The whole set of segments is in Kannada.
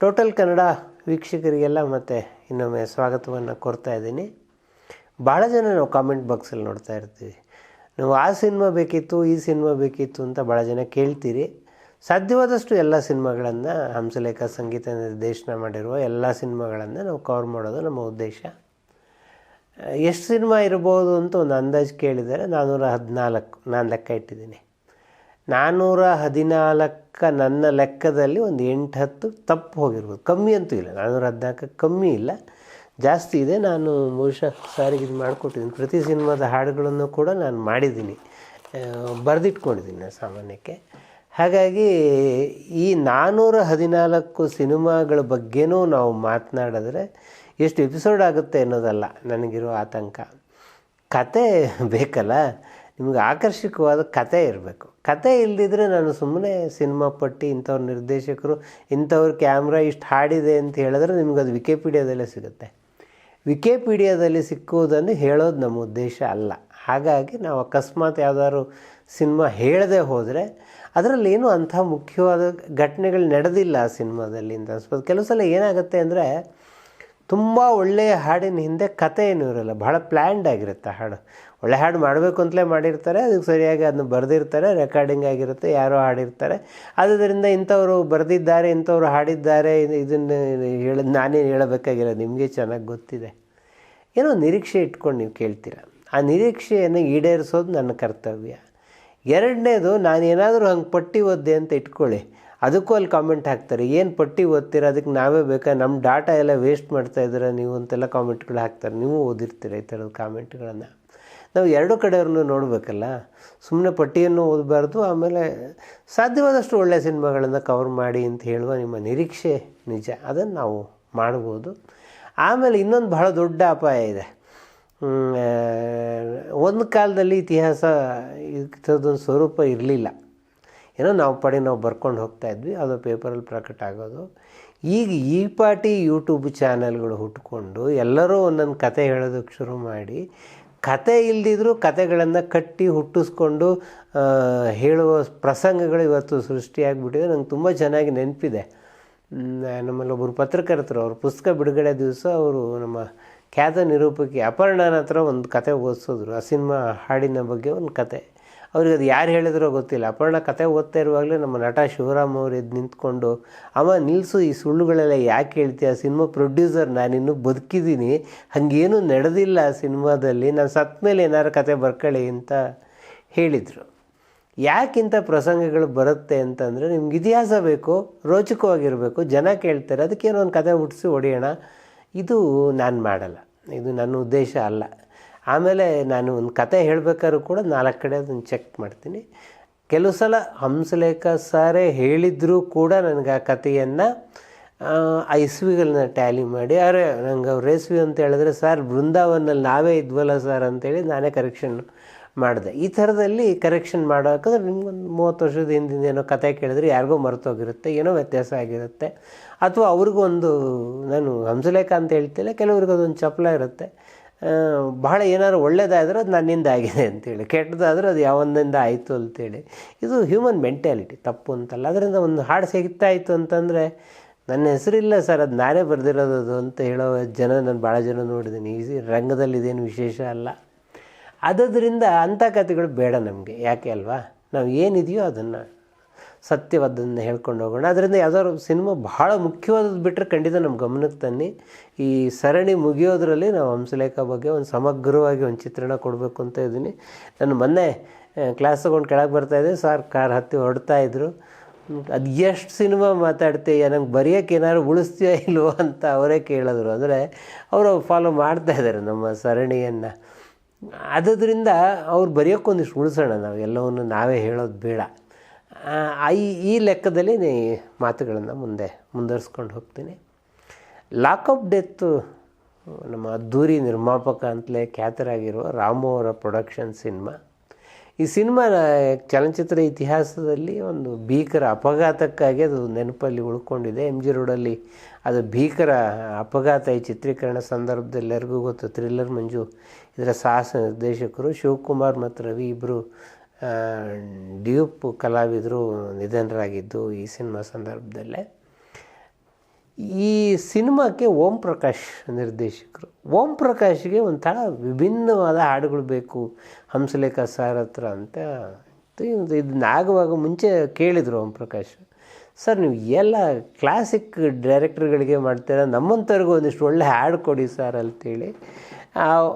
ಟೋಟಲ್ ಕನ್ನಡ ವೀಕ್ಷಕರಿಗೆಲ್ಲ ಮತ್ತೆ ಇನ್ನೊಮ್ಮೆ ಸ್ವಾಗತವನ್ನು ಕೊಡ್ತಾ ಇದ್ದೀನಿ. ಭಾಳ ಜನ ನಾವು ಕಾಮೆಂಟ್ ಬಾಕ್ಸಲ್ಲಿ ನೋಡ್ತಾ ಇರ್ತೀವಿ. ನಾವು ಆ ಸಿನಿಮಾ ಬೇಕಿತ್ತು, ಈ ಸಿನಿಮಾ ಬೇಕಿತ್ತು ಅಂತ ಭಾಳ ಜನ ಕೇಳ್ತೀರಿ. ಸಾಧ್ಯವಾದಷ್ಟು ಎಲ್ಲ ಸಿನಿಮಾಗಳನ್ನು ಹಂಸಲೇಖ ಸಂಗೀತ ನಿರ್ದೇಶನ ಮಾಡಿರುವ ಎಲ್ಲ ಸಿನಿಮಾಗಳನ್ನು ನಾವು ಕವರ್ ಮಾಡೋದು ನಮ್ಮ ಉದ್ದೇಶ. ಎಷ್ಟು ಸಿನಿಮಾ ಇರ್ಬೋದು ಅಂತ ಒಂದು ಅಂದಾಜು ಕೇಳಿದರೆ ನಾನ್ನೂರ ಹದಿನಾಲ್ಕು ನಾನು ಲೆಕ್ಕ ಇಟ್ಟಿದ್ದೀನಿ. ನಾನ್ನೂರ ಹದಿನಾಲ್ಕ ನನ್ನ ಲೆಕ್ಕದಲ್ಲಿ ಒಂದು ಎಂಟು ಹತ್ತು ತಪ್ಪು ಹೋಗಿರ್ಬೋದು. ಕಮ್ಮಿ ಅಂತೂ ಇಲ್ಲ. ನಾನ್ನೂರ ಹದಿನಾಲ್ಕು ಕಮ್ಮಿ ಇಲ್ಲ. ಜಾಸ್ತಿ ಇದೆ. ನಾನು ಬಹುಶಃ ಸಾರಿಗೆ ಇದು ಮಾಡಿಕೊಟ್ಟಿದ್ದೀನಿ. ಪ್ರತಿ ಸಿನಿಮಾದ ಹಾಡುಗಳನ್ನು ಕೂಡ ನಾನು ಮಾಡಿದ್ದೀನಿ. ಬರೆದಿಟ್ಕೊಂಡಿದ್ದೀನಿ ನಾನು ಸಾಮಾನ್ಯಕ್ಕೆ. ಹಾಗಾಗಿ ಈ ನಾನ್ನೂರ ಹದಿನಾಲ್ಕು ಸಿನಿಮಾಗಳ ಬಗ್ಗೆನೂ ನಾವು ಮಾತನಾಡಿದ್ರೆ ಎಷ್ಟು ಎಪಿಸೋಡ್ ಆಗುತ್ತೆ ಅನ್ನೋದಲ್ಲ ನನಗಿರೋ ಆತಂಕ. ಕತೆ ಬೇಕಲ್ಲ. ನಿಮಗೆ ಆಕರ್ಷಕವಾದ ಕತೆ ಇರಬೇಕು. ಕತೆ ಇಲ್ಲದಿದ್ದರೆ ನಾನು ಸುಮ್ಮನೆ ಸಿನಿಮಾ ಪಟ್ಟಿ ಇಂಥವ್ರ ನಿರ್ದೇಶಕರು, ಇಂಥವ್ರ ಕ್ಯಾಮ್ರಾ ಇಷ್ಟು ಹಾಡಿದೆ ಅಂತ ಹೇಳಿದ್ರೆ ನಿಮ್ಗೆ ಅದು ವಿಕಿಪೀಡಿಯಾದಲ್ಲೇ ಸಿಗುತ್ತೆ. ವಿಕಿಪೀಡಿಯಾದಲ್ಲಿ ಸಿಕ್ಕುವುದನ್ನು ಹೇಳೋದು ನಮ್ಮ ಉದ್ದೇಶ ಅಲ್ಲ. ಹಾಗಾಗಿ ನಾವು ಅಕಸ್ಮಾತ್ ಯಾವ್ದಾದ್ರು ಸಿನಿಮಾ ಹೇಳದೆ ಹೋದರೆ ಅದರಲ್ಲಿ ಏನೂ ಅಂಥ ಮುಖ್ಯವಾದ ಘಟನೆಗಳು ನಡೆದಿಲ್ಲ ಆ ಸಿನಿಮಾದಲ್ಲಿ ಅಂತ ಅನ್ಸ್ಬೋದು ಕೆಲವು ಸಲ ಏನಾಗುತ್ತೆ ಅಂದರೆ ತುಂಬ ಒಳ್ಳೆಯ ಹಾಡಿನ ಹಿಂದೆ ಕತೆ ಏನೂ ಇರೋಲ್ಲ ಭಾಳ ಪ್ಲ್ಯಾಂಡ್ ಆಗಿರುತ್ತೆ ಹಾಡು. ಒಳ್ಳೆ ಹಾಡು ಮಾಡಬೇಕು ಅಂತಲೇ ಮಾಡಿರ್ತಾರೆ ಅದಕ್ಕೆ ಸರಿಯಾಗಿ ಅದನ್ನ ಬರೆದಿರ್ತಾರೆ ರೆಕಾರ್ಡಿಂಗ್ ಆಗಿರುತ್ತೆ, ಯಾರೋ ಹಾಡಿರ್ತಾರೆ. ಆದ್ದರಿಂದ ಇಂಥವರು ಬರೆದಿದ್ದಾರೆ, ಇಂಥವ್ರು ಹಾಡಿದ್ದಾರೆ, ಇದನ್ನು ಹೇಳ ನಾನೇನು ಹೇಳಬೇಕಾಗಿಲ್ಲ, ನಿಮಗೆ ಚೆನ್ನಾಗಿ ಗೊತ್ತಿದೆ. ಏನೋ ನಿರೀಕ್ಷೆ ಇಟ್ಕೊಂಡು ನೀವು ಕೇಳ್ತೀರ. ಆ ನಿರೀಕ್ಷೆಯನ್ನು ಈಡೇರಿಸೋದು ನನ್ನ ಕರ್ತವ್ಯ. ಎರಡನೇದು ನಾನು ಏನಾದರೂ ಹಂಗೆ ಪಟ್ಟಿ ಒದ್ದೆ ಅಂತ ಇಟ್ಕೊಳ್ಳಿ. ಅದಕ್ಕೂ ಅಲ್ಲಿ ಕಾಮೆಂಟ್ ಹಾಕ್ತಾರೆ. ಏನು ಪಟ್ಟಿ ಓದ್ತೀರ? ಅದಕ್ಕೆ ನಾವೇ ಬೇಕಾ? ನಮ್ಮ ಡಾಟಾ ಎಲ್ಲ ವೇಸ್ಟ್ ಮಾಡ್ತಾ ಇದ್ದೀರ ನೀವು? ಅಂತೆಲ್ಲ ಕಾಮೆಂಟ್ಗಳು ಹಾಕ್ತಾರೆ. ನೀವು ಓದಿರ್ತೀರ ಈ ಥರದ ಕಾಮೆಂಟ್ಗಳನ್ನು ನಾವು ಎರಡು ಕಡೆಯವ್ರನ್ನೂ ನೋಡಬೇಕಲ್ಲ? ಸುಮ್ಮನೆ ಪಟ್ಟಿಯನ್ನು ಓದಬಾರ್ದು, ಆಮೇಲೆ ಸಾಧ್ಯವಾದಷ್ಟು ಒಳ್ಳೆಯ ಸಿನಿಮಾಗಳನ್ನು ಕವರ್ ಮಾಡಿ ಅಂತ ಹೇಳುವ ನಿಮ್ಮ ನಿರೀಕ್ಷೆ ನಿಜ. ಅದನ್ನು ನಾವು ಮಾಡ್ಬೋದು. ಆಮೇಲೆ ಇನ್ನೊಂದು ಬಹಳ ದೊಡ್ಡ ಅಪಾಯ ಇದೆ. ಒಂದು ಕಾಲದಲ್ಲಿ ಇತಿಹಾಸ ಇದೊಂದು ಸ್ವರೂಪ ಇರಲಿಲ್ಲ. ಏನೋ ನಾವು ಪಡೆ ನಾವು ಬರ್ಕೊಂಡು ಹೋಗ್ತಾ ಇದ್ವಿ, ಅದು ಪೇಪರಲ್ಲಿ ಪ್ರಕಟ ಆಗೋದು. ಈಗ ಈ ಪಾಟಿ ಯೂಟ್ಯೂಬ್ ಚಾನೆಲ್ಗಳು ಹುಟ್ಕೊಂಡು ಎಲ್ಲರೂ ಒಂದೊಂದು ಕತೆ ಹೇಳೋದಕ್ಕೆ ಶುರು ಮಾಡಿ, ಕತೆ ಇಲ್ಲದಿದ್ದರೂ ಕತೆಗಳನ್ನು ಕಟ್ಟಿ ಹುಟ್ಟಿಸ್ಕೊಂಡು ಹೇಳುವ ಪ್ರಸಂಗಗಳು ಇವತ್ತು ಸೃಷ್ಟಿಯಾಗಿಬಿಟ್ಟಿದೆ. ನಂಗೆ ತುಂಬ ಚೆನ್ನಾಗಿ ನೆನಪಿದೆ. ನಮ್ಮಲ್ಲಿ ಒಬ್ಬರು ಪತ್ರಕರ್ತರು, ಅವ್ರ ಪುಸ್ತಕ ಬಿಡುಗಡೆ ದಿವಸ ಅವರು ನಮ್ಮ ಖ್ಯಾತ ನಿರೂಪಕಿ ಅಪರ್ಣನ ಹತ್ರ ಒಂದು ಕತೆ ಓದಿಸಿದ್ರು. ಆ ಸಿನಿಮಾ ಹಾಡಿನ ಬಗ್ಗೆ ಒಂದು ಕತೆ. ಅವ್ರಿಗೆ ಅದು ಯಾರು ಹೇಳಿದ್ರೋ ಗೊತ್ತಿಲ್ಲ. ಅಪರ್ಣ ಕತೆ ಓದ್ತಾ ಇರುವಾಗಲೇ ನಮ್ಮ ನಟ ಶಿವರಾಮ್ ಅವರು ಎದ್ದು ನಿಂತ್ಕೊಂಡು ಅವ ನಿಲ್ಲಿಸು ಈ ಸುಳ್ಳುಗಳೆಲ್ಲ ಯಾಕೆ ಹೇಳ್ತೀಯ? ಸಿನಿಮಾ ಪ್ರೊಡ್ಯೂಸರ್ ನಾನಿನ್ನೂ ಬದುಕಿದ್ದೀನಿ ಹಾಗೇನೂ ನಡೆದಿಲ್ಲ ಆ ಸಿನಿಮಾದಲ್ಲಿ. ನಾನು ಸತ್ತ ಮೇಲೆ ಏನಾರು ಕತೆ ಬರ್ಕೊಳ್ಳಿ ಅಂತ ಹೇಳಿದರು. ಯಾಕಿಂಥ ಪ್ರಸಂಗಗಳು ಬರುತ್ತೆ ಅಂತಂದರೆ, ನಿಮ್ಗೆ ಇತಿಹಾಸ ಬೇಕು, ರೋಚಕವಾಗಿರಬೇಕು, ಜನ ಕೇಳ್ತಾರೆ, ಅದಕ್ಕೇನೋ ಒಂದು ಕತೆ ಹುಟ್ಟಿಸಿ ಹೊಡೆಯೋಣ. ಇದು ನಾನು ಮಾಡಲ್ಲ. ಇದು ನನ್ನ ಉದ್ದೇಶ ಅಲ್ಲ. ಆಮೇಲೆ ನಾನು ಒಂದು ಕತೆ ಹೇಳಬೇಕಾದ್ರೂ ಕೂಡ ನಾಲ್ಕು ಕಡೆ ಅದನ್ನು ಚೆಕ್ ಮಾಡ್ತೀನಿ. ಕೆಲವು ಸಲ ಹಂಸಲೇಖ ಸಾರೇ ಹೇಳಿದರೂ ಕೂಡ ನನಗೆ ಆ ಕಥೆಯನ್ನು, ಆ ಇಸ್ವಿಗಳನ್ನ ಟ್ಯಾಲಿ ಮಾಡಿ, ಅರೆ, ನಂಗೆ ಅವ್ರು ರೇಸ್ವಿ ಅಂತ ಹೇಳಿದ್ರೆ ಸರ್ ಬೃಂದಾವನಲ್ಲಿ ನಾವೇ ಇದ್ವಲ್ಲ ಸರ್ ಅಂತೇಳಿ ನಾನೇ ಕರೆಕ್ಷನ್ ಮಾಡಿದೆ. ಈ ಥರದಲ್ಲಿ ಕರೆಕ್ಷನ್ ಮಾಡೋಕಂದ್ರೆ ನಿಮ್ಗೊಂದು ಮೂವತ್ತು ವರ್ಷದ ಹಿಂದಿಂದ ಏನೋ ಕತೆ ಕೇಳಿದ್ರೆ ಯಾರಿಗೋ ಮರೆತೋಗಿರುತ್ತೆ, ಏನೋ ವ್ಯತ್ಯಾಸ ಆಗಿರುತ್ತೆ. ಅಥವಾ ಅವ್ರಿಗೊಂದು, ನಾನು ಹಂಸಲೇಖ ಅಂತ ಹೇಳ್ತಿಲ್ಲ ಕೆಲವ್ರಿಗೆ ಅದೊಂದು ಚಪ್ಪಲ ಇರುತ್ತೆ. ಬಹಳ ಏನಾದ್ರು ಒಳ್ಳೇದಾದರೆ ಅದು ನನ್ನಿಂದ ಆಗಿದೆ ಅಂತೇಳಿ. ಕೆಟ್ಟದಾದರೂ ಅದು ಯಾವೊಂದಿಂದ ಆಯಿತು ಅಂತೇಳಿ. ಇದು ಹ್ಯೂಮನ್ ಮೆಂಟ್ಯಾಲಿಟಿ ತಪ್ಪು ಅಂತಲ್ಲ. ಅದರಿಂದ ಒಂದು ಹಾಡು ಸಿಗ್ತಾ ಇತ್ತು ಅಂತಂದರೆ, ನನ್ನ ಹೆಸರಿಲ್ಲ ಸರ್, ಅದು ನಾನೇ ಬರೆದಿರೋದು ಅದು ಅಂತ ಹೇಳೋ ಜನ ನಾನು ಭಾಳ ಜನ ನೋಡಿದ್ದೀನಿ. ಈ ರಂಗದಲ್ಲಿ ಇದೇನು ವಿಶೇಷ ಅಲ್ಲ. ಅದರಿಂದ ಅಂಥ ಕಥೆಗಳು ಬೇಡ ನಮಗೆ. ಯಾಕೆ ಅಲ್ವಾ? ನಾವು ಏನಿದೆಯೋ ಅದನ್ನು. ಸತ್ಯವಾದನ್ನು ಹೇಳ್ಕೊಂಡು ಹೋಗೋಣ. ಅದರಿಂದ ಯಾವ್ದಾದ್ರು ಸಿನಿಮಾ ಭಾಳ ಮುಖ್ಯವಾದದ್ದು ಬಿಟ್ಟರೆ ಖಂಡಿತ ನಮ್ಮ ಗಮನಕ್ಕೆ ತನ್ನಿ. ಈ ಸರಣಿ ಮುಗಿಯೋದ್ರಲ್ಲಿ ನಾವು ಹಂಸಲೇಖ ಬಗ್ಗೆ ಒಂದು ಸಮಗ್ರವಾಗಿ ಒಂದು ಚಿತ್ರಣ ಕೊಡಬೇಕು ಅಂತ ಇದ್ದೀನಿ. ನಾನು ಮೊನ್ನೆ ಕ್ಲಾಸ್ ತೊಗೊಂಡು ಕೆಳಗೆ ಬರ್ತಾಯಿದ್ದೆ ಸಾರ್ ಕಾರ್ ಹತ್ತಿ ಹೊಡ್ತಾಯಿದ್ರು ಅದು ಎಷ್ಟು ಸಿನಿಮಾ ಮಾತಾಡ್ತೀಯ? ನಂಗೆ ಬರೆಯೋಕೆ ಏನಾದ್ರು ಉಳಿಸ್ತೀಯ ಇಲ್ವೋ ಅಂತ ಅವರೇ ಕೇಳಿದ್ರು. ಅಂದರೆ ಅವರು ಫಾಲೋ ಮಾಡ್ತಾ ಇದ್ದಾರೆ ನಮ್ಮ ಸರಣಿಯನ್ನು. ಅದರಿಂದ ಅವ್ರು ಬರೆಯೋಕ್ಕೊಂದಿಷ್ಟು ಉಳಿಸೋಣ. ನಾವು ಎಲ್ಲವನ್ನು ನಾವೇ ಹೇಳೋದು ಬೇಡ. ಈ ಈ ಲೆಕ್ಕದಲ್ಲಿ ಮಾತುಗಳನ್ನು ಮುಂದೆ ಮುಂದುವರ್ಸ್ಕೊಂಡು ಹೋಗ್ತೀನಿ. ಲಾಕಪ್ ಡೆತ್ತು ನಮ್ಮ ಅದ್ದೂರಿ ನಿರ್ಮಾಪಕ ಅಂತಲೇ ಖ್ಯಾತರಾಗಿರುವ ರಾಮು ಅವರ ಪ್ರೊಡಕ್ಷನ್ ಸಿನಿಮಾ ಈ ಸಿನಿಮಾ ಚಲನಚಿತ್ರ ಇತಿಹಾಸದಲ್ಲಿ ಒಂದು ಭೀಕರ ಅಪಘಾತಕ್ಕಾಗಿ ಅದು ನೆನಪಲ್ಲಿ ಉಳ್ಕೊಂಡಿದೆ. ಎಂ ಜಿ ರೋಡಲ್ಲಿ ಅದು ಭೀಕರ ಅಪಘಾತ ಈ ಚಿತ್ರೀಕರಣ ಸಂದರ್ಭದಲ್ಲಿ ಎಲ್ಲರಿಗೂ ಗೊತ್ತು. ಥ್ರಿಲ್ಲರ್ ಮಂಜು, ಇದರ ಸಾಹಸ ನಿರ್ದೇಶಕರು ಶಿವಕುಮಾರ್ ಮತ್ತು ರವಿ ಇಬ್ಬರು ಡ್ಯೂಪ್ ಕಲಾವಿದರು ನಿಧನರಾಗಿದ್ದು ಈ ಸಿನಿಮಾ ಸಂದರ್ಭದಲ್ಲೇ. ಈ ಸಿನಿಮಾಕ್ಕೆ ಓಂ ಪ್ರಕಾಶ್ ನಿರ್ದೇಶಕರು. ಓಂ ಪ್ರಕಾಶ್ಗೆ ಒಂಥರ ವಿಭಿನ್ನವಾದ ಹಾಡುಗಳು ಬೇಕು. ಹಂಸಲೇಖ ಸರ್ ಹತ್ರ ಅಂತ ಇದು ಇದನ್ನ ಆಗುವಾಗ ಮುಂಚೆ ಕೇಳಿದರು ಓಂ ಪ್ರಕಾಶ್. ಸರ್, ನೀವು ಎಲ್ಲ ಕ್ಲಾಸಿಕ್ ಡೈರೆಕ್ಟರ್ಗಳಿಗೆ ಮಾಡ್ತೀರ? ನಮ್ಮಂಥವ್ರಿಗೂ ಒಂದಿಷ್ಟು ಒಳ್ಳೆ ಹಾಡು ಕೊಡಿ ಸರ್ ಅಂತೇಳಿ.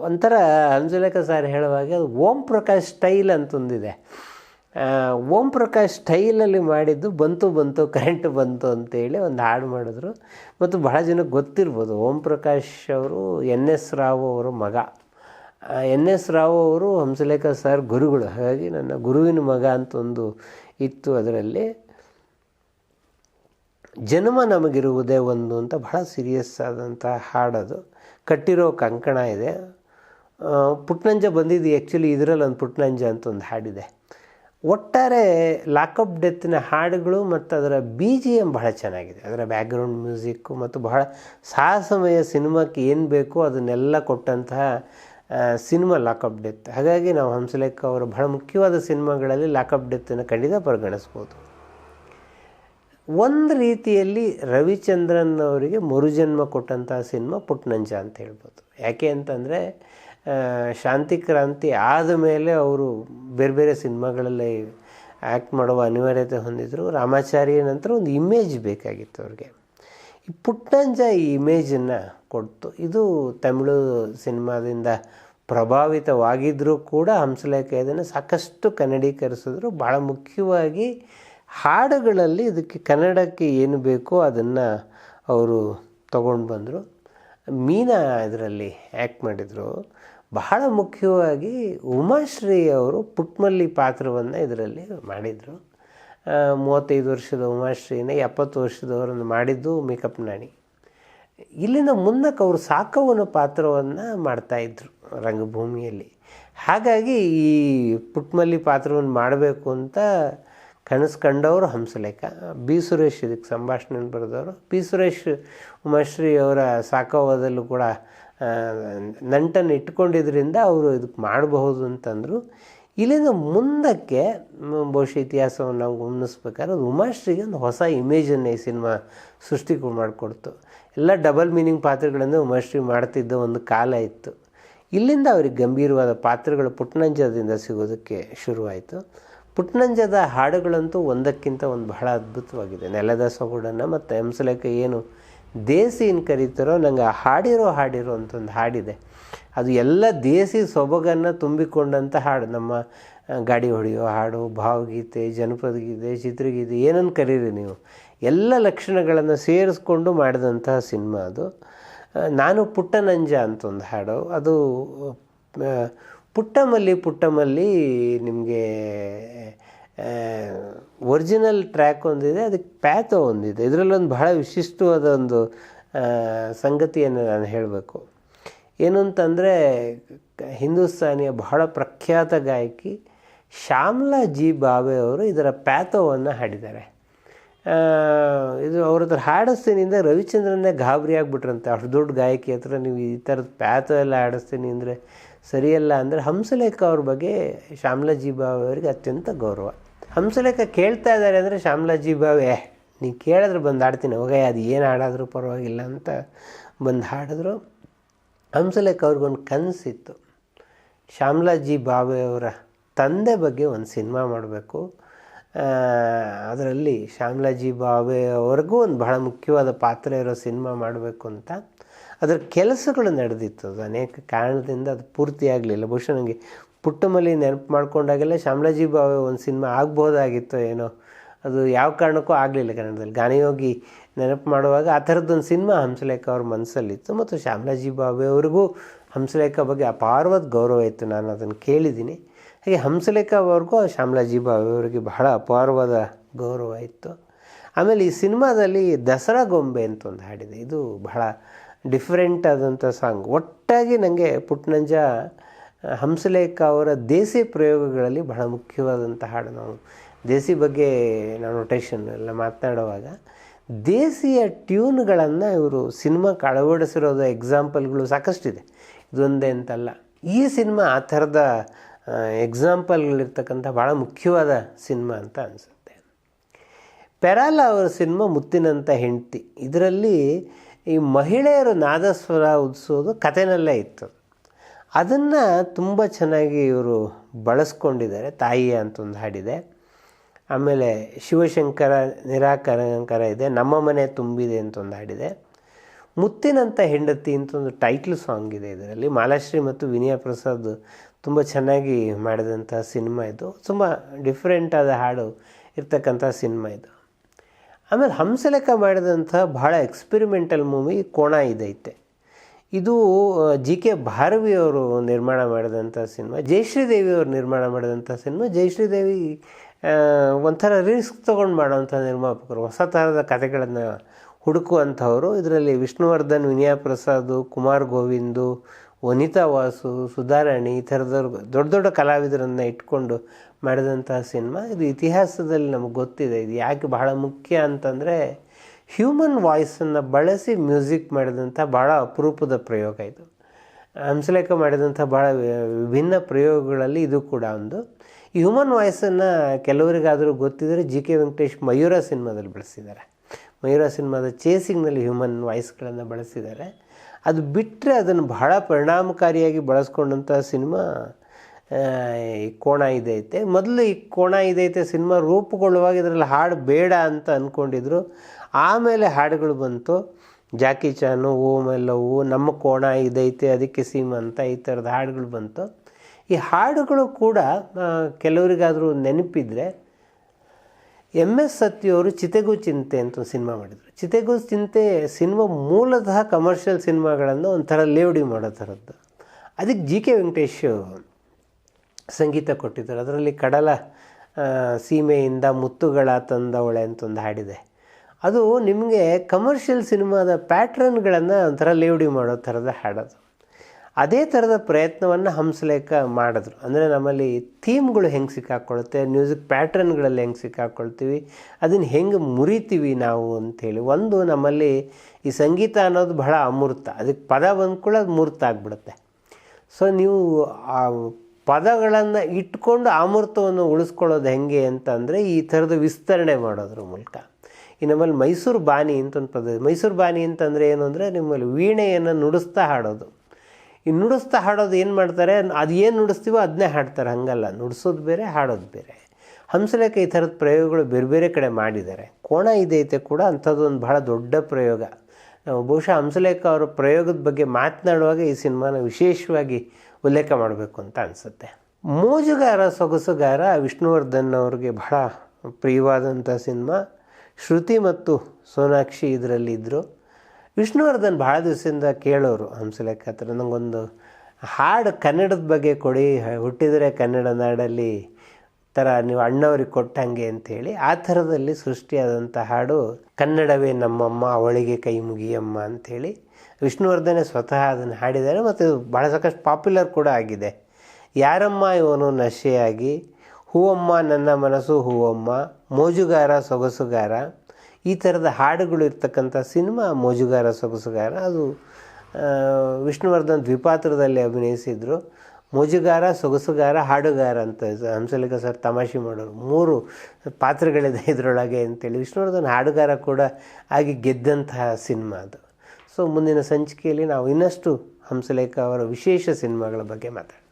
ಒಂಥರ ಅಂಜುಲೇಖ ಸರ್ ಹೇಳುವಾಗೆ ಅದು ಓಂ ಪ್ರಕಾಶ್ ಸ್ಟೈಲ್ ಅಂತೊಂದಿದೆ. ಓಂ ಪ್ರಕಾಶ್ ಸ್ಟೈಲಲ್ಲಿ ಮಾಡಿದ್ದು ಬಂತು ಬಂತು, ಕರೆಂಟ್ ಬಂತು ಅಂತೇಳಿ ಒಂದು ಹಾಡು ಮಾಡಿದ್ರು. ಮತ್ತು ಬಹಳ ಜನಕ್ಕೆ ಗೊತ್ತಿರ್ಬೋದು, ಓಂ ಪ್ರಕಾಶ್ ಅವರು, ಎನ್ ಎಸ್ ರಾವ್ ಅವರ ಮಗ. ಎನ್ ಎಸ್ ರಾವ್ ಅವರು ಹಂಸಲೇಖ ಸರ್ ಗುರುಗಳು. ಹಾಗಾಗಿ ನನ್ನ ಗುರುವಿನ ಮಗ ಅಂತ ಒಂದು ಇತ್ತು ಅದರಲ್ಲಿ. ಜನ್ಮ ನಮಗಿರುವುದೇ ಒಂದು ಅಂತ ಬಹಳ ಸೀರಿಯಸ್ ಆದಂಥ ಹಾಡದು. ಕಟ್ಟಿರೋ ಕಂಕಣ ಇದೆ. ಪುಟ್ನಂಜ ಬಂದಿದ್ದು ಆ್ಯಕ್ಚುಲಿ ಇದರಲ್ಲಿ ಒಂದು ಪುಟ್ನಂಜ ಅಂತ ಒಂದು ಹಾಡಿದೆ ಒಟ್ಟಾರೆ ಲಾಕಪ್ ಡೆತ್ತಿನ ಹಾಡುಗಳು ಮತ್ತು ಅದರ ಬಿ ಜಿ ಎಂ ಬಹಳ ಚೆನ್ನಾಗಿದೆ. ಅದರ ಬ್ಯಾಕ್ಗ್ರೌಂಡ್ ಮ್ಯೂಸಿಕ್ಕು ಮತ್ತು ಬಹಳ ಸಾಹಸಮಯ ಸಿನಿಮಾಕ್ಕೆ ಏನು ಬೇಕೋ ಅದನ್ನೆಲ್ಲ ಕೊಟ್ಟಂತಹ ಸಿನಿಮಾ ಸಿನಿಮಾ ಲಾಕಪ್ ಡೆತ್ ಹಾಗಾಗಿ ನಾವು ಹಂಸಲೇಖ ಅವರ ಬಹಳ ಮುಖ್ಯವಾದ ಸಿನಿಮಾಗಳಲ್ಲಿ ಲಾಕಪ್ ಡೆತ್ತನ್ನು ಖಂಡಿತ ಪರಿಗಣಿಸ್ಬೋದು. ಒಂದು ರೀತಿಯಲ್ಲಿ ರವಿಚಂದ್ರನ್ ಅವರಿಗೆ ಮರುಜನ್ಮ ಕೊಟ್ಟಂಥ ಸಿನಿಮಾ ಪುಟ್ನಂಜ ಅಂತ ಹೇಳ್ಬೋದು. ಯಾಕೆ ಅಂತಂದರೆ ಶಾಂತಿ ಕ್ರಾಂತಿ ಆದ ಮೇಲೆ ಅವರು ಬೇರೆ ಬೇರೆ ಸಿನಿಮಾಗಳಲ್ಲಿ ಆ್ಯಕ್ಟ್ ಮಾಡುವ ಅನಿವಾರ್ಯತೆ ಹೊಂದಿದ್ರು. ರಾಮಾಚಾರ್ಯ ನಂತರ ಒಂದು ಇಮೇಜ್ ಬೇಕಾಗಿತ್ತು ಅವ್ರಿಗೆ. ಈ ಪುಟ್ಟಂಜ ಈ ಇಮೇಜನ್ನು ಕೊಡ್ತು. ಇದು ತಮಿಳು ಸಿನಿಮಾದಿಂದ ಪ್ರಭಾವಿತವಾಗಿದ್ದರೂ ಕೂಡ ಹಂಸಲೇಖ ಇದನ್ನು ಸಾಕಷ್ಟು ಕನ್ನಡೀಕರಿಸಿದ್ರು. ಭಾಳ ಮುಖ್ಯವಾಗಿ ಹಾಡುಗಳಲ್ಲಿ ಇದಕ್ಕೆ ಕನ್ನಡಕ್ಕೆ ಏನು ಬೇಕೋ ಅದನ್ನು ಅವರು ತಗೊಂಡು ಬಂದರು. ಮೀನಾ ಇದರಲ್ಲಿ ಆ್ಯಕ್ಟ್ ಮಾಡಿದರು. ಬಹಳ ಮುಖ್ಯವಾಗಿ ಉಮಾಶ್ರೀ ಅವರು ಪುಟ್ಮಲ್ಲಿ ಪಾತ್ರವನ್ನು ಇದರಲ್ಲಿ ಮಾಡಿದರು. ಮೂವತ್ತೈದು ವರ್ಷದ ಉಮಾಶ್ರೀನ ಎಪ್ಪತ್ತು ವರ್ಷದವರನ್ನು ಮಾಡಿದ್ದು ಮೇಕಪ್ ನಾಣಿ. ಇಲ್ಲಿನ ಮುನ್ನಕ್ಕೆ ಅವರು ಸಾಕವನ ಪಾತ್ರವನ್ನು ಮಾಡ್ತಾಯಿದ್ರು ರಂಗಭೂಮಿಯಲ್ಲಿ. ಹಾಗಾಗಿ ಈ ಪುಟ್ಮಲ್ಲಿ ಪಾತ್ರವನ್ನು ಮಾಡಬೇಕು ಅಂತ ಕನಸು ಕಂಡವರು ಹಂಸಲೇಖ. ಬಿ ಸುರೇಶ್ ಇದಕ್ಕೆ ಸಂಭಾಷಣೆ ಬರೆದವರು. ಬಿ ಸುರೇಶ್ ಉಮಾಶ್ರೀ ಅವರ ಸಾಕೋವಾದಲ್ಲೂ ಕೂಡ ನಂಟನ್ನು ಇಟ್ಕೊಂಡಿದ್ದರಿಂದ ಅವರು ಇದಕ್ಕೆ ಮಾಡಬಹುದು ಅಂತಂದರು. ಇಲ್ಲಿಂದ ಮುಂದಕ್ಕೆ ಬಹುಶಃ ಇತಿಹಾಸವನ್ನು ನಾವು ಗಮನಿಸ್ಬೇಕಾದ್ರೆ ಅದು ಉಮಾಶ್ರೀಗೆ ಒಂದು ಹೊಸ ಇಮೇಜನ್ನು ಈ ಸಿನಿಮಾ ಸೃಷ್ಟಿ ಮಾಡಿಕೊಡ್ತು. ಎಲ್ಲ ಡಬಲ್ ಮೀನಿಂಗ್ ಪಾತ್ರಗಳನ್ನು ಉಮಾಶ್ರೀ ಮಾಡ್ತಿದ್ದ ಒಂದು ಕಾಲ ಇತ್ತು. ಇಲ್ಲಿಂದ ಅವರಿಗೆ ಗಂಭೀರವಾದ ಪಾತ್ರಗಳು ಪುಟ್ನಂಜದಿಂದ ಸಿಗೋದಕ್ಕೆ ಶುರುವಾಯಿತು. ಪುಟ್ನಂಜದ ಹಾಡುಗಳಂತೂ ಒಂದಕ್ಕಿಂತ ಒಂದು ಬಹಳ ಅದ್ಭುತವಾಗಿದೆ. ನೆಲದ ಸೊಗಡನ್ನು ಮತ್ತು ಹಂಸಲೇಖ ಏನು ದೇಸಿ ಏನು ಕರೀತಾರೋ, ನಂಗೆ ಹಾಡಿರೋ ಹಾಡಿರೋ ಅಂತ ಒಂದು ಹಾಡಿದೆ. ಅದು ಎಲ್ಲ ದೇಸಿ ಸೊಬಗನ್ನು ತುಂಬಿಕೊಂಡಂಥ ಹಾಡು. ನಮ್ಮ ಗಾಡಿ ಹೊಡೆಯೋ ಹಾಡು, ಭಾವಗೀತೆ, ಜನಪದ ಗೀತೆ, ಚಿತ್ರಗೀತೆ, ಏನನ್ನು ಕರೀರಿ ನೀವು. ಎಲ್ಲ ಲಕ್ಷಣಗಳನ್ನು ಸೇರಿಸ್ಕೊಂಡು ಮಾಡಿದಂತಹ ಸಿನಿಮಾ ಅದು. ನಾನು ಪುಟ್ಟನಂಜ ಅಂತ ಒಂದು ಹಾಡು. ಅದು ಪುಟ್ಟಮಲ್ಲಿ ಪುಟ್ಟಮಲ್ಲಿ ನಿಮಗೆ ಒರಿಜಿನಲ್ ಟ್ರ್ಯಾಕ್ ಒಂದಿದೆ, ಅದಕ್ಕೆ ಪ್ಯಾಥೋ ಒಂದಿದೆ. ಇದರಲ್ಲೊಂದು ಬಹಳ ವಿಶಿಷ್ಟವಾದ ಒಂದು ಸಂಗತಿಯನ್ನು ನಾನು ಹೇಳಬೇಕು. ಏನು ಅಂತಂದರೆ ಹಿಂದೂಸ್ತಾನಿಯ ಬಹಳ ಪ್ರಖ್ಯಾತ ಗಾಯಕಿ ಶ್ಯಾಮ್ಲಾ ಜಿ ಬಾವೆ ಅವರು ಇದರ ಪ್ಯಾಥೋವನ್ನು ಹಾಡಿದ್ದಾರೆ. ಇದು ಅವ್ರ ಹತ್ರ ಹಾಡಿಸ್ತೀನಿಂದ ರವಿಚಂದ್ರನ್ನೇ ಗಾಬರಿ ಆಗಿಬಿಟ್ರಂತೆ. ಅಷ್ಟು ದೊಡ್ಡ ಗಾಯಕಿ ಹತ್ರ ನೀವು ಈ ಥರದ ಪ್ಯಾಥೋ ಎಲ್ಲ ಹಾಡಿಸ್ತೀನಿ ಅಂದರೆ ಸರಿಯಲ್ಲ ಅಂದರೆ ಹಂಸಲೇಖ ಅವ್ರ ಬಗ್ಗೆ ಶ್ಯಾಮಲಾಜಿ ಬಾವೆ ಅವರಿಗೆ ಅತ್ಯಂತ ಗೌರವ. ಹಂಸಲೇಖ ಕೇಳ್ತಾ ಇದ್ದಾರೆ ಅಂದರೆ ಶ್ಯಾಮಲಾಜಿ ಬಾವೆ "ಏ, ನೀ ಕೇಳಿದ್ರೆ ಬಂದು ಹಾಡ್ತೀನಿ. ಹೋಗೇ ಅದು ಏನು ಹಾಡಾದರೂ ಪರವಾಗಿಲ್ಲ ಅಂತ ಬಂದು ಹಾಡಿದ್ರು. ಹಂಸಲೇಖ ಅವ್ರಿಗೊಂದು ಕನಸಿತ್ತು. ಶ್ಯಾಮಲಾಜಿ ಬಾವೆ ಅವರ ತಂದೆ ಬಗ್ಗೆ ಒಂದು ಸಿನಿಮಾ ಮಾಡಬೇಕು. ಅದರಲ್ಲಿ ಶ್ಯಾಮ್ಲಾಜಿ ಬಾವೆ ಅವ್ರಿಗೂ ಒಂದು ಬಹಳ ಮುಖ್ಯವಾದ ಪಾತ್ರ ಇರೋ ಸಿನಿಮಾ ಮಾಡಬೇಕು ಅಂತ. ಅದರ ಕೆಲಸಗಳು ನಡೆದಿತ್ತು. ಅದು ಅನೇಕ ಕಾರಣದಿಂದ ಅದು ಪೂರ್ತಿ ಆಗಲಿಲ್ಲ. ಬಹುಶಃ ನನಗೆ ಪುಟ್ಟಮಲ್ಲಿ ನೆನಪು ಮಾಡ್ಕೊಂಡಾಗೆಲ್ಲ ಶ್ಯಾಮ್ಲಾಜಿ ಬಾವೆ ಒಂದು ಸಿನಿಮಾ ಆಗ್ಬೋದಾಗಿತ್ತು ಏನೋ. ಅದು ಯಾವ ಕಾರಣಕ್ಕೂ ಆಗಲಿಲ್ಲ ಕನ್ನಡದಲ್ಲಿ. ಗಾನಯೋಗಿ ನೆನಪು ಮಾಡುವಾಗ ಆ ಥರದ್ದೊಂದು ಸಿನಿಮಾ ಹಂಸಲೇಖ ಅವ್ರ ಮನಸ್ಸಲ್ಲಿತ್ತು ಮತ್ತು ಶ್ಯಾಮಲಾಜಿ ಬಾವೆ ಅವ್ರಿಗೂ ಹಂಸಲೇಖ ಬಗ್ಗೆ ಅಪಾರವಾದ ಗೌರವ ಇತ್ತು. ನಾನು ಅದನ್ನು ಕೇಳಿದ್ದೀನಿ. ಹಾಗೆ ಹಂಸಲೇಖ ಅವ್ರಿಗೂ ಶ್ಯಾಮಲಾಜಿ ಬಾಬೆ ಅವರಿಗೆ ಬಹಳ ಅಪಾರವಾದ ಗೌರವ ಇತ್ತು. ಆಮೇಲೆ ಈ ಸಿನಿಮಾದಲ್ಲಿ ದಸರಾ ಗೊಂಬೆ ಅಂತ ಒಂದು ಹಾಡಿದೆ. ಇದು ಬಹಳ ಡಿಫ್ರೆಂಟ್ ಆದಂಥ ಸಾಂಗ್ ಒಟ್ಟಾಗಿ ನನಗೆ ಪುಟ್ನಂಜ, ಹಂಸಲೇಖ ಅವರ ದೇಸಿ ಪ್ರಯೋಗಗಳಲ್ಲಿ ಬಹಳ ಮುಖ್ಯವಾದಂಥ ಹಾಡು. ನಾವು ದೇಸಿ ಬಗ್ಗೆ ನಾವು ನೊಟೇಷನ್ ಎಲ್ಲ ಮಾತನಾಡುವಾಗ ದೇಸಿಯ ಟ್ಯೂನ್ಗಳನ್ನು ಇವರು ಸಿನಿಮಾಕ್ಕೆ ಅಳವಡಿಸಿರೋದು ಎಕ್ಸಾಂಪಲ್ಗಳು ಸಾಕಷ್ಟಿದೆ. ಇದೊಂದೇ ಅಂತಲ್ಲ. ಈ ಸಿನಿಮಾ ಆ ಥರದ ಎಕ್ಸಾಂಪಲ್ಗಳಿರ್ತಕ್ಕಂಥ ಭಾಳ ಮುಖ್ಯವಾದ ಸಿನಿಮಾ ಅಂತ ಅನಿಸುತ್ತೆ. ಪೆರಾಲ ಅವರ ಸಿನಿಮಾ ಮುತ್ತಿನಂಥ ಹೆಂಡತಿ. ಇದರಲ್ಲಿ ಈ ಮಹಿಳೆಯರು ನಾದಸ್ವರ ಉದಿಸೋದು ಕಥೆನಲ್ಲೇ ಇತ್ತು. ಅದನ್ನು ತುಂಬ ಚೆನ್ನಾಗಿ ಇವರು ಬಳಸ್ಕೊಂಡಿದ್ದಾರೆ. ತಾಯಿಯ ಅಂತ ಒಂದು ಹಾಡಿದೆ. ಆಮೇಲೆ ಶಿವಶಂಕರ ನಿರಾಕರಂಕರ ಇದೆ. ನಮ್ಮ ಮನೆ ತುಂಬಿದೆ ಅಂತ ಒಂದು ಹಾಡಿದೆ. ಮುತ್ತಿನಂಥ ಹೆಂಡತಿ ಅಂತ ಒಂದು ಟೈಟ್ಲ್ ಸಾಂಗ್ ಇದೆ ಇದರಲ್ಲಿ. ಮಾಲಾಶ್ರೀ ಮತ್ತು ವಿನಯ ಪ್ರಸಾದ್ ತುಂಬ ಚೆನ್ನಾಗಿ ಮಾಡಿದಂಥ ಸಿನಿಮಾ ಇದು. ತುಂಬ ಡಿಫ್ರೆಂಟ್ ಆದ ಹಾಡು ಇರ್ತಕ್ಕಂಥ ಸಿನಿಮಾ ಇದು. ಆಮೇಲೆ ಹಂಸಲೇಖ ಮಾಡಿದಂಥ ಭಾಳ ಎಕ್ಸ್ಪೆರಿಮೆಂಟಲ್ ಮೂವಿ ಕೋಣ ಇದೈತೆ. ಇದು ಜಿ ಕೆ ಭಾರವಿ ಅವರು ನಿರ್ಮಾಣ ಮಾಡಿದಂಥ ಸಿನಿಮಾ ಜಯಶ್ರೀದೇವಿಯವರು ನಿರ್ಮಾಣ ಮಾಡಿದಂಥ ಸಿನಿಮಾ, ಜಯಶ್ರೀದೇವಿ ಒಂಥರ ರಿಸ್ಕ್ ತೊಗೊಂಡು ಮಾಡೋವಂಥ ನಿರ್ಮಾಪಕರು, ಹೊಸ ಥರದ ಕಥೆಗಳನ್ನು ಹುಡುಕುವಂಥವರು ಇದರಲ್ಲಿ ವಿಷ್ಣುವರ್ಧನ್, ವಿನಯ ಪ್ರಸಾದ್, ಕುಮಾರ್ ಗೋವಿಂದು ವನಿತಾ ವಾಸು, ಸುಧಾರಾಣಿ ಈ ಥರದವ್ರು ದೊಡ್ಡ ದೊಡ್ಡ ಕಲಾವಿದರನ್ನು ಇಟ್ಕೊಂಡು ಮಾಡಿದಂತಹ ಸಿನಿಮಾ. ಇದು ಇತಿಹಾಸದಲ್ಲಿ ನಮಗೆ ಗೊತ್ತಿದೆ. ಇದು ಯಾಕೆ ಬಹಳ ಮುಖ್ಯ ಅಂತಂದರೆ ಹ್ಯೂಮನ್ ವಾಯ್ಸನ್ನು ಬಳಸಿ ಮ್ಯೂಸಿಕ್ ಮಾಡಿದಂಥ ಭಾಳ ಅಪರೂಪದ ಪ್ರಯೋಗ ಇದು. ಹಂಸಲೇಖ ಮಾಡಿದಂಥ ಭಾಳ ವಿಭಿನ್ನ ಪ್ರಯೋಗಗಳಲ್ಲಿ ಇದು ಕೂಡ ಒಂದು. ಹ್ಯೂಮನ್ ವಾಯ್ಸನ್ನು ಕೆಲವರಿಗಾದರೂ ಗೊತ್ತಿದ್ದರೆ ಜಿ ಕೆ ವೆಂಕಟೇಶ್ ಮಯೂರ ಸಿನಿಮಾದಲ್ಲಿ ಬಳಸಿದ್ದಾರೆ. ಮಯೂರ ಸಿನಿಮಾದ ಚೇಸಿಂಗ್ನಲ್ಲಿ ಹ್ಯೂಮನ್ ವಾಯ್ಸ್ಗಳನ್ನು ಬಳಸಿದ್ದಾರೆ. ಅದು ಬಿಟ್ಟರೆ ಅದನ್ನು ಬಹಳ ಪರಿಣಾಮಕಾರಿಯಾಗಿ ಬಳಸ್ಕೊಂಡಂಥ ಸಿನಿಮಾ ಈ ಕೋಣ ಇದೈತೆ. ಮೊದಲು ಈ ಕೋಣ ಇದೈತೆ ಸಿನಿಮಾ ರೂಪುಗೊಳ್ಳುವಾಗ ಇದರಲ್ಲಿ ಹಾಡು ಬೇಡ ಅಂತ ಅಂದ್ಕೊಂಡಿದ್ರು ಆಮೇಲೆ ಹಾಡುಗಳು ಬಂತು. ಜಾಕಿ ಚಾನು ಓಮ್ ಎಲ್ಲವೂ ನಮ್ಮ ಕೋಣ ಇದೈತೆ, ಅದಕ್ಕೆ ಸೀಮಂತ ಈ ಥರದ ಹಾಡುಗಳು ಬಂತು. ಈ ಹಾಡುಗಳು ಕೂಡ ಕೆಲವರಿಗಾದರೂ ನೆನಪಿದ್ರೆ ಎಂ ಎಸ್ ಸತ್ಯವರು ಚಿತೆಗೂ ಚಿಂತೆ ಅಂತ ಒಂದು ಸಿನಿಮಾ ಮಾಡಿದರು. ಚಿತೆಗೂ ಚಿಂತೆ ಸಿನಿಮಾ ಮೂಲತಃ ಕಮರ್ಷಿಯಲ್ ಸಿನಿಮಾಗಳನ್ನು ಒಂಥರ ಲೇವಡಿ ಮಾಡೋ ಥರದ್ದು. ಅದಕ್ಕೆ ಜಿ ಕೆ ವೆಂಕಟೇಶ್ ಸಂಗೀತ ಕೊಟ್ಟಿದ್ದರು. ಅದರಲ್ಲಿ ಕಡಲ ಸೀಮೆಯಿಂದ ಮುತ್ತುಗಳ ತಂದವಳೆ ಅಂತ ಒಂದು ಹಾಡಿದೆ. ಅದು ನಿಮಗೆ ಕಮರ್ಷಿಯಲ್ ಸಿನಿಮಾದ ಪ್ಯಾಟ್ರನ್ಗಳನ್ನು ಒಂಥರ ಲೇವಡಿ ಮಾಡೋ ಥರದ ಹಾಡೋದು. ಅದೇ ಥರದ ಪ್ರಯತ್ನವನ್ನು ಹಂಸಲೇಖ ಮಾಡಿದ್ರು. ಅಂದರೆ ನಮ್ಮಲ್ಲಿ ಥೀಮ್ಗಳು ಹೆಂಗೆ ಸಿಕ್ಕಾಕ್ಕೊಳುತ್ತೆ ಮ್ಯೂಸಿಕ್ ಪ್ಯಾಟ್ರನ್ಗಳಲ್ಲಿ ಹೆಂಗೆ ಸಿಕ್ಕಾಕ್ಕೊಳ್ತೀವಿ ಅದನ್ನು ಹೆಂಗೆ ಮುರಿತೀವಿ ನಾವು ಅಂಥೇಳಿ. ಒಂದು ನಮ್ಮಲ್ಲಿ ಈ ಸಂಗೀತ ಅನ್ನೋದು ಬಹಳ ಅಮೂರ್ತ. ಅದಕ್ಕೆ ಪದ ಬಂದ್ಕೊಳ್ಳೋ ಅದು ಮೂರ್ತ ಆಗಿಬಿಡುತ್ತೆ. ಸೊ ನೀವು ಆ ಪದಗಳನ್ನು ಇಟ್ಕೊಂಡು ಅಮೃತವನ್ನು ಉಳಿಸ್ಕೊಳ್ಳೋದು ಹೆಂಗೆ ಅಂತಂದರೆ ಈ ಥರದ ವಿಸ್ತರಣೆ ಮಾಡೋದ್ರ ಮೂಲಕ. ಈ ನಮ್ಮಲ್ಲಿ ಮೈಸೂರು ಬಾನಿ ಅಂತ ಒಂದು ಪದ. ಮೈಸೂರು ಬಾನಿ ಅಂತಂದರೆ ಏನು ಅಂದರೆ ನಿಮ್ಮಲ್ಲಿ ವೀಣೆಯನ್ನು ನುಡಿಸ್ತಾ ಹಾಡೋದು. ಈ ನುಡಿಸ್ತಾ ಹಾಡೋದು ಏನು ಮಾಡ್ತಾರೆ? ಅದು ಏನು ನುಡಿಸ್ತೀವೋ ಅದನ್ನೇ ಹಾಡ್ತಾರೆ. ಹಂಗಲ್ಲ. ನುಡಿಸೋದು ಬೇರೆ, ಹಾಡೋದು ಬೇರೆ. ಹಂಸಲೇಖ ಈ ಥರದ ಪ್ರಯೋಗಗಳು ಬೇರೆ ಬೇರೆ ಕಡೆ ಮಾಡಿದ್ದಾರೆ. ಕೋಣ ಇದೈತೆ ಕೂಡ ಅಂಥದ್ದೊಂದು ಬಹಳ ದೊಡ್ಡ ಪ್ರಯೋಗ. ನಾವು ಬಹುಶಃ ಹಂಸಲೇಖ ಅವರ ಪ್ರಯೋಗದ ಬಗ್ಗೆ ಮಾತನಾಡುವಾಗ ಈ ಸಿನಿಮಾನ ವಿಶೇಷವಾಗಿ ಉಲ್ಲೇಖ ಮಾಡಬೇಕು ಅಂತ ಅನಿಸುತ್ತೆ. ಮೋಜುಗಾರ, ಸೊಗಸುಗಾರ ವಿಷ್ಣುವರ್ಧನ್ ಅವ್ರಿಗೆ ಬಹಳ ಪ್ರಿಯವಾದಂಥ ಸಿನಿಮಾ. ಶ್ರುತಿ ಮತ್ತು ಸೋನಾಕ್ಷಿ ಇದರಲ್ಲಿ ಇದ್ದರು ವಿಷ್ಣುವರ್ಧನ್ ಭಾಳ ದಿವಸದಿಂದ ಕೇಳೋರು ಹಂಸಲೇಖ ಹತ್ರ. ನನಗೊಂದು ಹಾಡು ಕನ್ನಡದ ಬಗ್ಗೆ ಕೊಡಿ, ಹುಟ್ಟಿದರೆ ಕನ್ನಡ ನಾಡಲ್ಲಿ ಥರ ನೀವು ಅಣ್ಣವ್ರಿಗೆ ಕೊಟ್ಟಂಗೆ ಅಂಥೇಳಿ ಆ ಥರದಲ್ಲಿ ಸೃಷ್ಟಿಯಾದಂಥ ಹಾಡು ಕನ್ನಡವೇ ನಮ್ಮಮ್ಮ, ಅವಳಿಗೆ ಕೈ ಮುಗಿಯಮ್ಮ ಅಂಥೇಳಿ ವಿಷ್ಣುವರ್ಧನೆ ಸ್ವತಃ ಅದನ್ನು ಹಾಡಿದ್ದಾರೆ. ಮತ್ತು ಭಾಳ ಸಾಕಷ್ಟು ಪಾಪ್ಯುಲರ್ ಕೂಡ ಆಗಿದೆ. ಯಾರಮ್ಮ ಇವನು ನಶೆಯಾಗಿ, ಹೂವಮ್ಮ ನನ್ನ ಮನಸ್ಸು ಹೂವಮ್ಮ, ಮೋಜುಗಾರ ಸೊಗಸುಗಾರ ಈ ಥರದ ಹಾಡುಗಳು ಇರ್ತಕ್ಕಂಥ ಸಿನಿಮಾ ಮೋಜುಗಾರ ಸೊಗಸುಗಾರ, ಅದು ವಿಷ್ಣುವರ್ಧನ್ ದ್ವಿಪಾತ್ರದಲ್ಲಿ ಅಭಿನಯಿಸಿದರು. ಮೋಜುಗಾರ, ಸೊಗಸುಗಾರ, ಹಾಡುಗಾರ ಅಂತ ಹಂಸಲೇಖ ಸರ್ ತಮಾಷೆ ಮಾಡೋರು. ಮೂರು ಪಾತ್ರಗಳಿದೆ ಇದರೊಳಗೆ ಅಂತೇಳಿ. ವಿಷ್ಣುವರ್ಧನ್ ಹಾಡುಗಾರ ಕೂಡ ಆಗಿ ಗೆದ್ದಂತಹ ಸಿನಿಮಾ ಅದು. ಸೊ, ಮುಂದಿನ ಸಂಚಿಕೆಯಲ್ಲಿ ನಾವು ಇನ್ನಷ್ಟು ಹಂಸಲೇಖ ಅವರ ವಿಶೇಷ ಸಿನಿಮಾಗಳ ಬಗ್ಗೆ ಮಾತಾಡ್ತೀವಿ.